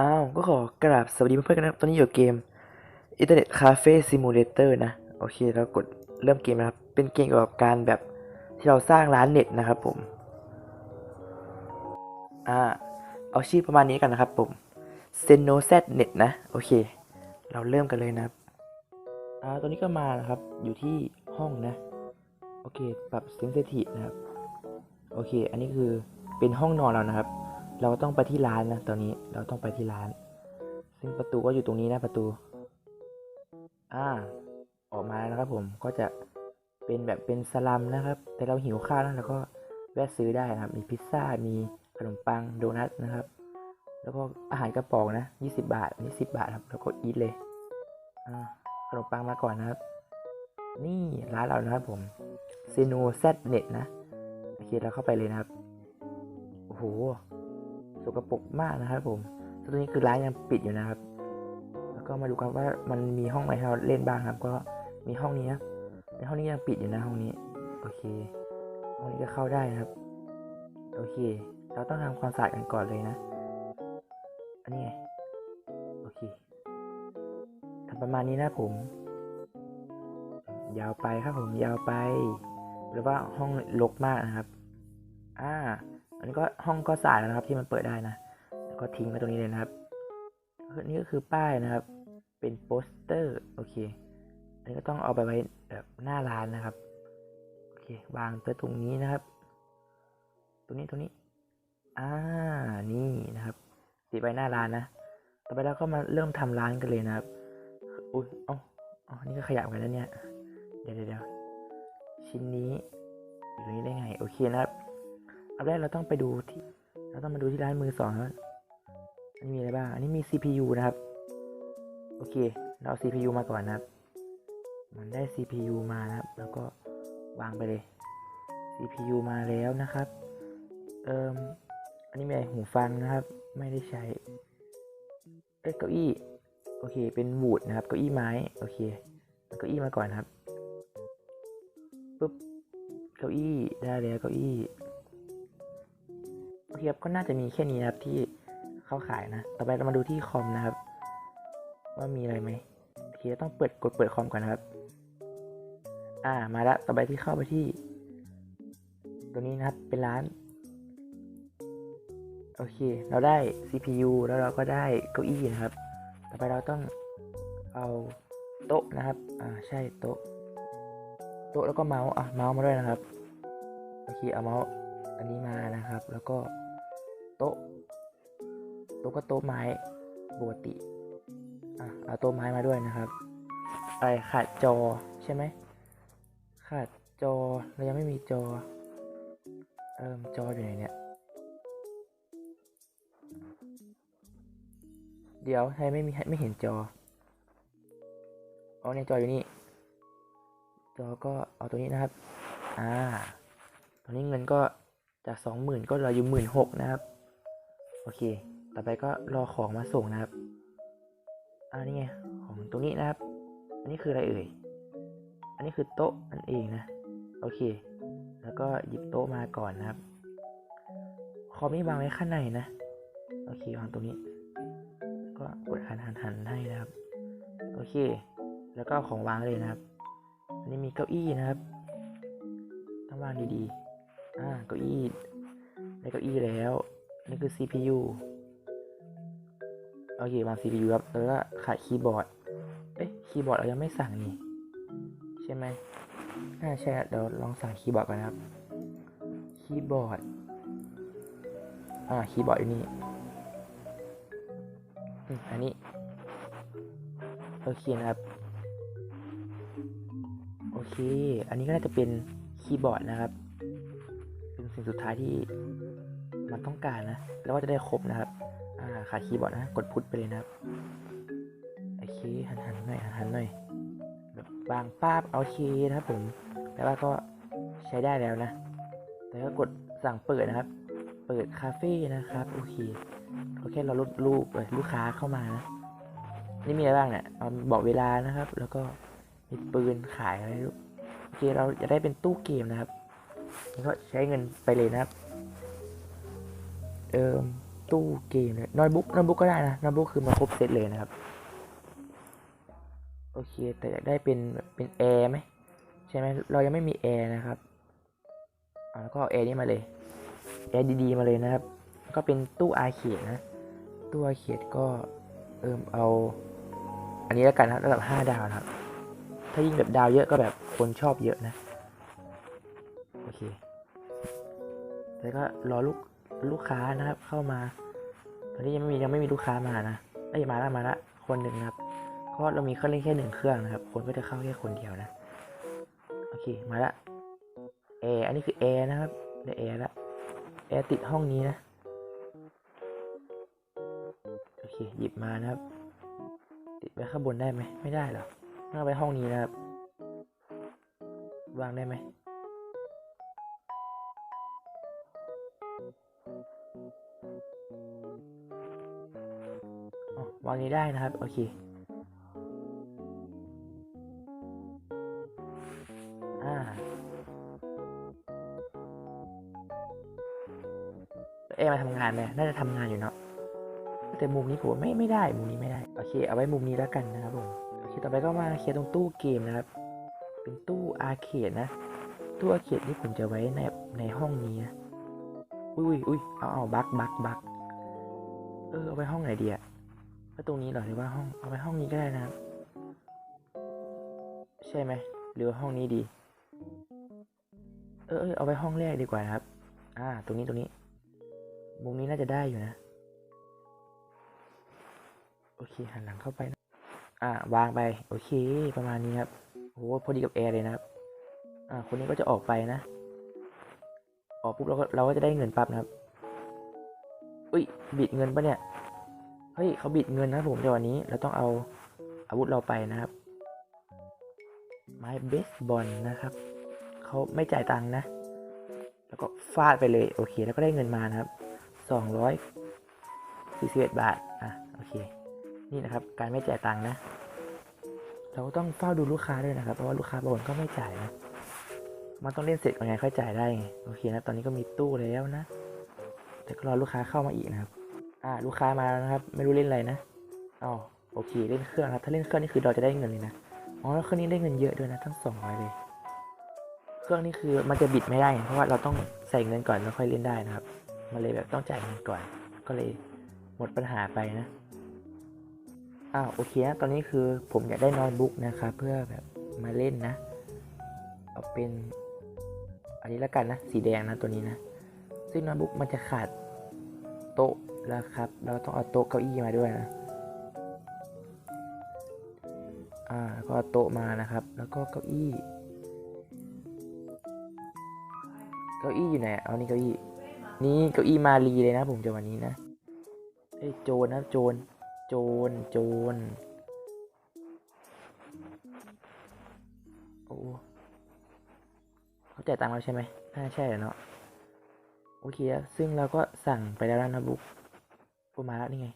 อ้าว ก็ขอกราบสวัสดีเพื่อนๆกันนะครับ ตอนนี้อยู่เกม Internet Cafe Simulator นะ โอเคแล้วกดเริ่มเกมนะครับ เป็นเกมเกี่ยวกับการแบบที่เราสร้างร้านเน็ตนะครับผม อ่า เอาชื่อประมาณนี้กันนะครับผม s e n o z Net นะ โอเค เราเริ่มกันเลยนะครับ อ่า ตอนนี้ก็มานะครับ อยู่ที่ห้องนะ โอเค ปรับ Sensitive นะครับ โอเค อันนี้คือเป็นห้องนอนเรานะครับ เราต้องไปที่ร้านนะตอนนี้เราต้องไปที่ร้าน ซึ่งประตูก็อยู่ตรงนี้นะประตู อ่า ออกมาแล้วนะครับ ผมก็จะเป็นแบบเป็นสลัมนะครับ แต่เราหิวข้าวนะเราก็แวะซื้อได้นะครับ มีพิซซ่ามีขนมปังโดนัทนะครับ แล้วก็อาหารกระป๋องนะ 20 บาทอันนี้10 บาทครับ แล้วก็อีทเลยอ่าขนมปังมาก่อนนะครับ นี่ร้านเรานะครับผมเซโนแซดเน็ตนะโอเคเราเข้าไปเลยนะครับโอ้โห สกปรกมากนะครับผมตอนนี้คือร้านยังปิดอยู่นะครับ แล้วก็มาดูครับว่ามันมีห้องไหนให้เราเล่นบ้างครับ ก็มีห้องนี้นะในห้องนี้ยังปิดอยู่นะห้องนี้ โอเค ห้องนี้ก็เข้าได้นะครับ โอเค เราต้องทำความสะอาดกันก่อนเลยนะ อันนี้ไง โอเคทำประมาณนี้นะผม ยาวไปครับผมยาวไป หรือว่าห้องรกมากนะครับ อ่า อันนี้ก็ห้องก็สะอาดแล้วนะครับที่มันเปิดได้นะแล้วก็ทิ้งไว้ตรงนี้เลยนะครับนี่ก็คือป้ายนะครับ เป็นโปสเตอร์โอเค อันนี้ก็ต้องเอาไปไว้แบบหน้าร้านนะครับโอเควางตัวตรงนี้นะครับ ตรงนี้ตรงนี้อ่านี่นะครับติดไว้หน้าร้านนะต่อไปเราก็มาเริ่มทำร้านกันเลยนะครับอุ้ยเอ๋อนี่ก็ขยับกันแล้วเนี่ยเดี๋ยวเดี๋ยวเดี๋ยวชิ้นนี้อยู่ตรงนี้ได้ไงโอเคนะครับ อันแรกเราต้องไปดูที่ เราต้องมาดูที่ร้านมือสองครับอันนี้มีอะไรบ้าง อันนี้มี CPU นะครับ โอเค เราเอา CPU มาก่อนนะครับ มันได้ CPU มานะครับ แล้วก็วางไปเลย CPU มาแล้วนะครับ เอ่มอันนี้มีอะไรหูฟังนะครับ ไม่ได้ใช้ เอ้ยเก้าอี้ โอเค เป็นวูดนะครับ เก้าอี้ไม้ โอเคเก้าอี้มาก่อนนะครับ ปุ๊บ เก้าอี้ ได้แล้วเก้าอี้ เคครับก็น่าจะมีแค่นี้นะครับที่เขาขายนะ ต่อไปเรามาดูที่คอมนะครับ ว่ามีอะไรไหมโอเคต้องเปิดกดเปิดคอมก่อนนะครับ อ่ามาล้วต่อไปที่เข้าไปที่ ตัวนี้นะครับเป็นร้าน โอเค เราได้ CPU แล้วเราก็ได้เก้าอี้นะครับ ต่อไปเราต้องเอาโต๊ะนะครับ อ่าใช่โต๊ะ โต๊ะแล้วก็เมาส์ อะเมาส์มาด้วยนะครับ โอเคเอาเมาส์อันนี้มานะครับ แล้วก็ โต๊ะโต๊ะก็โต๊ะไม้ปกติอะเอาโต๊ะไม้มาด้วยนะครับไรขาดจอใช่ไหมขาดจอเรายังไม่มีจอเอิ่มจออยู่ไหนเนี่ยเดี๋ยวใครไม่มีไม่เห็นจออ๋อในจออยู่นี่ จอก็เอาตัวนี้นะครับ อ่า ตอนนี้เงินก็จากสองหมื่นก็เหลืออยู่หมื่นหกนะครับ เค ต่อไปก็รอของมาส่งนะครับอ่านี่ไงของตรงนี้นะครับ อันนี้คืออะไรเอ่ย อันนี้คือโต๊ะนั่นเองนะ โอเค แล้วก็หยิบโต๊ะมาก่อนนะครับ คอมนี่วางไว้ข้างในนะ โอเควางตรงนี้ ก็กดหันหันหันให้นะครับ โอเค แล้วก็ของวางเลยนะครับ อันนี้มีเก้าอี้นะครับ ต้องวางดีๆ อ่า เก้าอี้ได้เก้าอี้แล้ว นี่คือ CPU โอเค วาง CPU ครับ แล้วก็ขาดคีย์บอร์ด เอ๊ะ คีย์บอร์ดเรายังไม่สั่งนี่ ใช่ไหมน่าใช่ครับเดี๋ยวลองสั่งคีย์บอร์ดก่อนนะครับ คีย์บอร์ด อ่า คีย์บอร์ดอยู่นี่อืมอันนี้ โอเคนะครับ โอเค อันนี้ก็น่าจะเป็นคีย์บอร์ดนะครับ เป็นสิ่งสุดท้ายที่มันต้องการนะ แล้วก็จะได้ครบนะครับ อ่าขาคีย์บอร์ดนะ กดพุทไปเลยนะครับ โอเค หันหันหน่อยหันหันหน่อย แบบวางป้าบโอเคนะครับผม แปลว่าก็ใช้ได้แล้วนะแล้วก็กดสั่งเปิดนะครับ เปิดคาเฟ่นะครับ โอเคก็แค่เราลดรูปเอ่อลูกค้าเข้ามานะ นี่มีอะไรบ้างเนี่ยเอาบอกเวลานะครับ แล้วก็มีปืนขายอะไรลูกโอเค เราจะได้เป็นตู้เกมนะครับ ก็ใช้เงินไปเลยนะครับ เอิมตู้เกมเลยโน้ตบุ๊กโน้ตบุ๊กก็ได้นะโน้ตบุ๊กคือมาครบเซตเลยนะครับ โอเค แต่อยากได้เป็นเป็นแอร์ไหมใช่ไหมเรายังไม่มีแอร์นะครับอ่าแล้วก็เอาแอร์นี้มาเลยแอร์ดีๆมาเลยนะครับ ก็เป็นตู้อาเคดนะ ตู้อาเคดก็เอิมเอา อันนี้แล้วกันนะดับระดับ 5 ดาวนะครับ ถ้ายิ่งแบบดาวเยอะก็แบบคนชอบเยอะนะ โอเค แล้วก็รอลูกลูกค้านะครับ เข้ามาตอนนี้ยังไม่มียังไม่มีลูกค้ามานะเอ้ยมาแล้วมาล้วคนหนึ่งนะครับเพราะเรามีเครื่องเล่นแค่หนึ่งเครื่องนะครับ คนก็จะเข้าแค่คนเดียวนะโอเคมาละแอร์อันนี้คือแอร์นะครับได้แอร์ละแอร์ติดห้องนี้นะโอเคหยิบมานะครับ ติดไว้ข้างบนได้ไหมไม่ได้หรอต้องเอาไว้ห้องนี้นะครับวางได้ไหม อ๋อวางนี้ได้นะครับ โอเค อ่าแล้วเอมาทำงานไหมน่าจะทำงานอยู่เนาะแต่มุมนี้ผมว่าไม่ไม่ได้มุมนี้ไม่ได้โอเค เอาไว้มุมนี้แล้วกันนะครับผมโอเคต่อไปก็มาเคลียร์ตรงตู้เกมนะครับ เป็นตู้อาร์เคดนะ ตู้อาร์เคดนี่ผมจะไว้ในในห้องนี้นะอุ้ยอุ้ยเอาเอาบักบักบักเออเอาไว้ห้องไหนดีอะ ไว้ตรงนี้เหรอหรือว่าห้องเอาไว้ห้องนี้ก็ได้นะครับ ใช่ไหมหรือว่าห้องนี้ดี เออเออเอาไว้ห้องแรกดีกว่านะครับ อ่า ตรงนี้ตรงนี้ มุมนี้น่าจะได้อยู่นะ โอเคหันหลังเข้าไปนะอ่าวางไปโอเค ประมาณนี้ครับโอ้โหพอดีกับแอร์เลยนะครับ อ่า คนนี้ก็จะออกไปนะ ออกปุ๊บเราก็เราก็จะได้เงินปั๊บนะครับอุ้ยบิดเงินปะเนี่ย เฮ้ยเขาบิดเงินนะผมแต่วันนี้เราต้องเอาอาวุธเราไปนะครับไม้เบสบอลนะครับเขาไม่จ่ายตังค์นะ แล้วก็ฟาดไปเลยโอเค แล้วก็ได้เงินมานะครับสองร้อยสี่สิบเอ็ดบาทอะโอเค นี่นะครับ การไม่จ่ายตังค์นะ เราก็ต้องเฝ้าดูลูกค้าด้วยนะครับ เพราะว่าลูกค้าบางคนก็ไม่จ่ายนะมันต้องเล่นเสร็จก่อนไงค่อยจ่ายได้ไงโอเคนะตอนนี้ก็มีตู้แล้วนะ แต่ก็รอลูกค้าเข้ามาอีกนะครับ อ่า ลูกค้ามาแล้วนะครับ ไม่รู้เล่นอะไรนะอ๋อโอเค เล่นเครื่องครับ ถ้าเล่นเครื่องนี่คือเราจะได้เงินเลยนะ อ๋อแล้วเครื่องนี้ได้เงินเยอะด้วยนะ ทั้งสองร้อยเลย เครื่องนี้คือมันจะบิดไม่ได้ เพราะว่าเราต้องใส่เงินก่อนแล้วค่อยเล่นได้นะครับ มันเลยแบบต้องจ่ายเงินก่อน ก็เลยหมดปัญหาไปนะ อ้าว โอเคนะ ตอนนี้คือผมอยากได้น้ตบุ๊กนะครับ เพื่อแบบมาเล่นนะ เอาเป็น อันนี้แล้วกันนะ สีแดงนะตัวนี้นะ ซึ่งโน้ตบุ๊กมันจะขาดโต๊ะ แล้วครับ เราต้องเอาโต๊ะเก้าอี้มาด้วยนะ อ่า ก็เอาโต๊ะมานะครับ แล้วก็เก้าอี้ เก้าอี้อยู่ไหน เอานี่เก้าอี้ นี่เก้าอี้มาลีเลยนะผมจะวันนี้นะเอ้ยโจรนะโจรโจรโจรโอ้เขาจ่ายตังค์เราใช่ไหมน่าใช่แหละเนาะโอเค ซึ่งเราก็สั่งไปแล้วนะบุ๊ก กูมาแล้วนี่ไง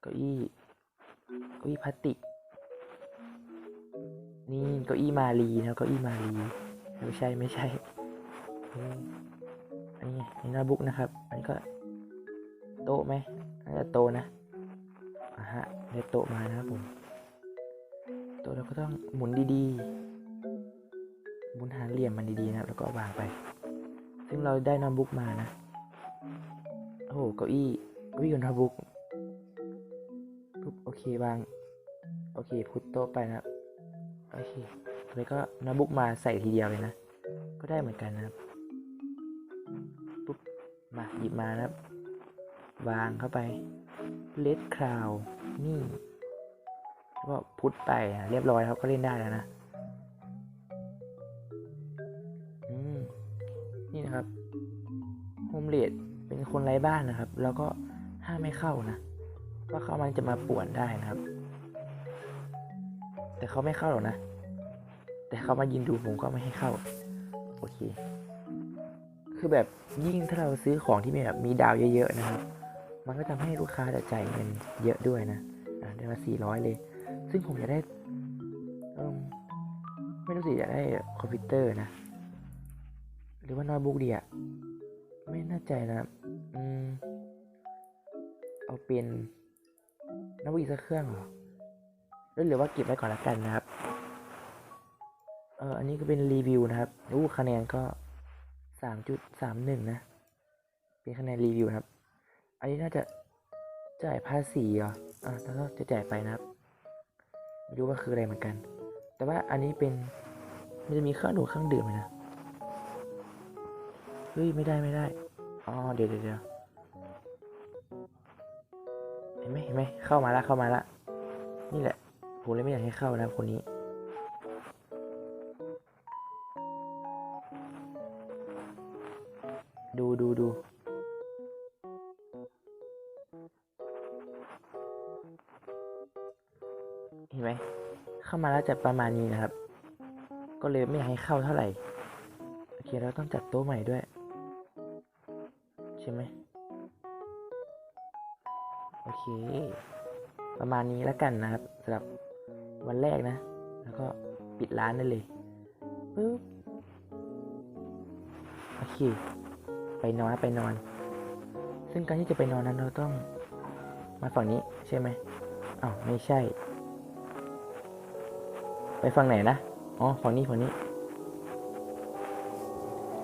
เก้าอี้ เก้าอี้พลาสติก นี่เก้าอี้มาลีนะเก้าอี้มาลี ไม่ใช่ไม่ใช่ อันนี้ไงนี่โน้ตบุ๊กนะครับ อันนี้ก็โต๊ะไหมน่าจะโต๊ะนะอะฮะได้โต๊ะมานะครับผม โต๊ะเราก็ต้องหมุนดีๆ หมุนหาเหลี่ยมมันดีๆนะแล้วก็วางไป ซึ่งเราได้โน้ตบุ๊กมานะ โอ้โห เก้าอี้ เก้าอี้กับโน้ตบุ๊กปุ๊บโอเควางโอเคพุทโตไปนะโอเคแล้วก็น้ตบุ๊กมาใส่ทีเดียวเลยนะ ก็ได้เหมือนกันนะครับปุ๊บมาหยิบมานะครับวางเข้าไปเลดคราวนี่แล้วก็พุทไปเรียบร้อยครับก็เล่นได้แล้วนะอืมนี่นะครับโฮมเลดเป็นคนไร้บ้านนะครับ แล้วก็ ไม่เข้านะเพราะเขามันจะมาป่วนได้นะครับ แต่เขาไม่เข้าหรอกนะ แต่เขามายินดูผมก็ไม่ให้เข้า โอเค คือแบบยิ่งถ้าเราซื้อของที่มีแบบมีดาวเยอะๆนะครับ มันก็ทำให้ลูกค้าจะจ่ายเงินเยอะด้วยนะอ่าได้มาสี่ร้อยเลย ซึ่งผมอยากได้มไม่รู้สิอยากได้คอมพิวเตอร์นะ หรือว่าน้ตบุ๊กดีอะไม่แน่ใจนะ อืม เอาเป็นน้ำอีกสักเครื่องเหรอหรือหรือว่าเก็บไว้ก่อนละกันนะครับ เอออันนี้ก็เป็นรีวิวนะครับอู้คะแนนก็สามจุดสามหนึ่งนะ เป็นคะแนนรีวิวครับ อันนี้น่าจะจ่ายภาษีเหรอ อ่าแล้วก็จะจ่ายไปนะครับ ไม่รู้ว่าคืออะไรเหมือนกัน แต่ว่าอันนี้เป็น มันจะมีเครื่องดูดเครื่องดื่มนะ เฮ้ย ไม่ได้ไม่ได้ อ๋อ เดี๋ยวเดี๋ยวเดี๋ยว ห็นไหมเห็นไหมเข้ามาละเข้ามาละนี่แหละผมเลยไม่อยากให้เข้านะคนนี้ดูดูดูเห็นไหมเข้ามาแล้วจะประมาณนี้นะครับ ก็เลยไม่อยากให้เข้าเท่าไหร่ โอเคเราต้องจัดโต๊ะใหม่ด้วย ใช่ไหม เค ประมาณนี้แล้วกันนะครับสำหรับวันแรกนะ แล้วก็ปิดร้านได้เลยปึ๊บโอเค ไปนอนไปนอน ซึ่งการที่จะไปนอนนั้นเราต้องมาฝั่งนี้ใช่ไหมอ้าวไม่ใช่ ไปฝั่งไหนนะอ๋อฝั่งนี้ฝั่งนี้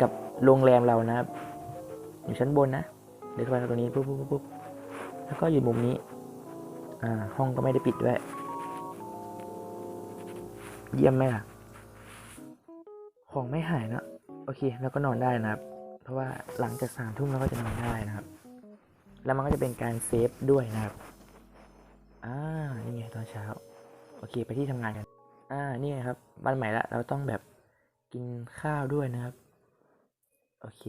กับโรงแรมเรานะครับอยู่ชั้นบนนะเดินเข้าไปตรงนี้ปุ๊บปุ๊บปุ๊บ แล้วก็อยู่มุมนี้ อ่า ห้องก็ไม่ได้ปิดด้วย เยี่ยมไหมล่ะ ของไม่หายนะ โอเค แล้วก็นอนได้นะครับ เพราะว่าหลังจากสามทุ่มเราก็จะนอนได้นะครับ แล้วมันก็จะเป็นการเซฟด้วยนะครับ อ่า นี่ไงตอนเช้า โอเค ไปที่ทำงานกัน อ่า นี่ไงครับวันใหม่ละ เราต้องแบบกินข้าวด้วยนะครับ โอเค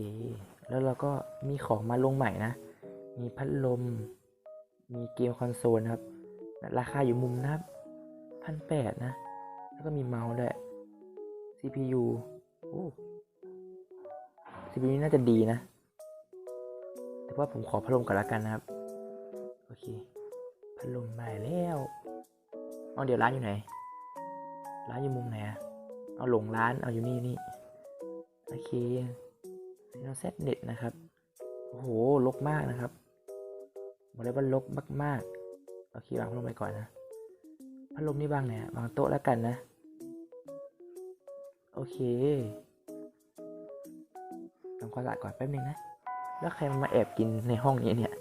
แล้วเราก็มีของมาลงใหม่นะ มีพัดลม มีเกมคอนโซลครับ ราคาอยู่มุมนับพันแปดนะ แล้วก็มีเมาส์ด้วย CPU โอ้ CPU นี่น่าจะดีนะ แต่ว่าผมขอพัดลมก่อนละกันนะครับ โอเค พัดลมมาแล้วเอาเดี๋ยวร้านอยู่ไหน ร้านอยู่มุมไหนอะเอาหลงร้าน เอาอยู่นี่นี่ โอเคซีโนเซตเน็ตนะครับ โอ้โหลกมากนะครับ บอกเลยว่าลกมากๆโอเควางพัดลมไปก่อนนะพัดลมนี่วางไหนอะวางโต๊ะแล้วกันนะ โอเคทำความสะอาดก่อนแป๊บนึงนะ แล้วใครมาแอบกินในห้องนี้เนี่ย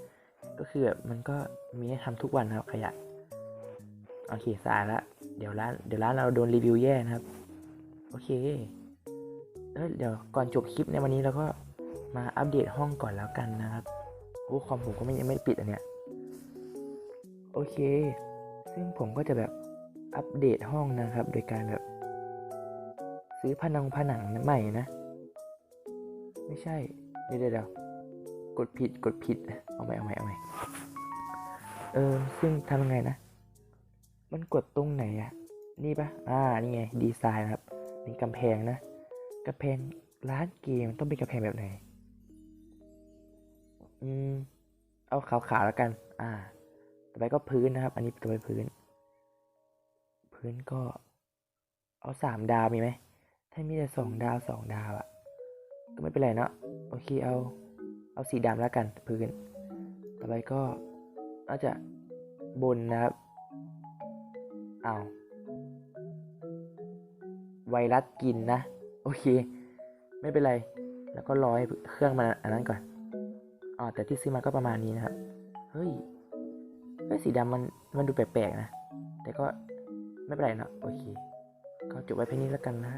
ก็คือแบบมันก็มีให้ทำทุกวันนะครับขยะ โอเคสะอาดละเดี๋ยวร้านเดี๋ยวร้านเราโดนรีวิวแย่นะครับ โอเคเดี๋ยวก่อนจบคลิปในวันนี้เราก็มาอัปเดตห้องก่อนแล้วกันนะครับ โอ้คอมผมก็ไม่ยังไม่ปิดอันเนี้ยโอเค ซึ่งผมก็จะแบบอัปเดตห้องนะครับ โดยการแบบ ซื้อผนังผนังใหม่นะ ไม่ใช่เดี๋ยวเดี๋ยวกดผิดกดผิดเอาใหม่เอาใหม่เอาใหม่เออซึ่งทำยังไงนะ มันกดตรงไหนอะนี่ปะอ่า นี่ไง ดีไซน์นะครับ เป็นกำแพงนะกำแพงร้านเกมต้องเป็นกำแพงแบบไหน อืม เอาขาวๆแล้วกัน อ่า ต่อไปก็พื้นนะครับ อันนี้ต่อไปพื้น พื้นก็ เอาสามดาวมีไหม ถ้ามีแต่สองดาวสองดาวอะก็ไม่เป็นไรเนาะ โอเค เอา เอาสีดำแล้วกัน พื้น ต่อไปก็อาจจะบนนะครับ เอาวไวรัสกินนะ โอเค ไม่เป็นไร แล้วก็รอให้เครื่องมันอันนั้นก่อน แต่ที่ซื้อมาก็ประมาณนี้นะครับ เฮ้ย เฮ้ย สีดำมัน มันดูแปลกๆนะ แต่ก็ไม่เป็นไรเนะโอเค ก็จบไว้เพียงนี้แล้วกันนะ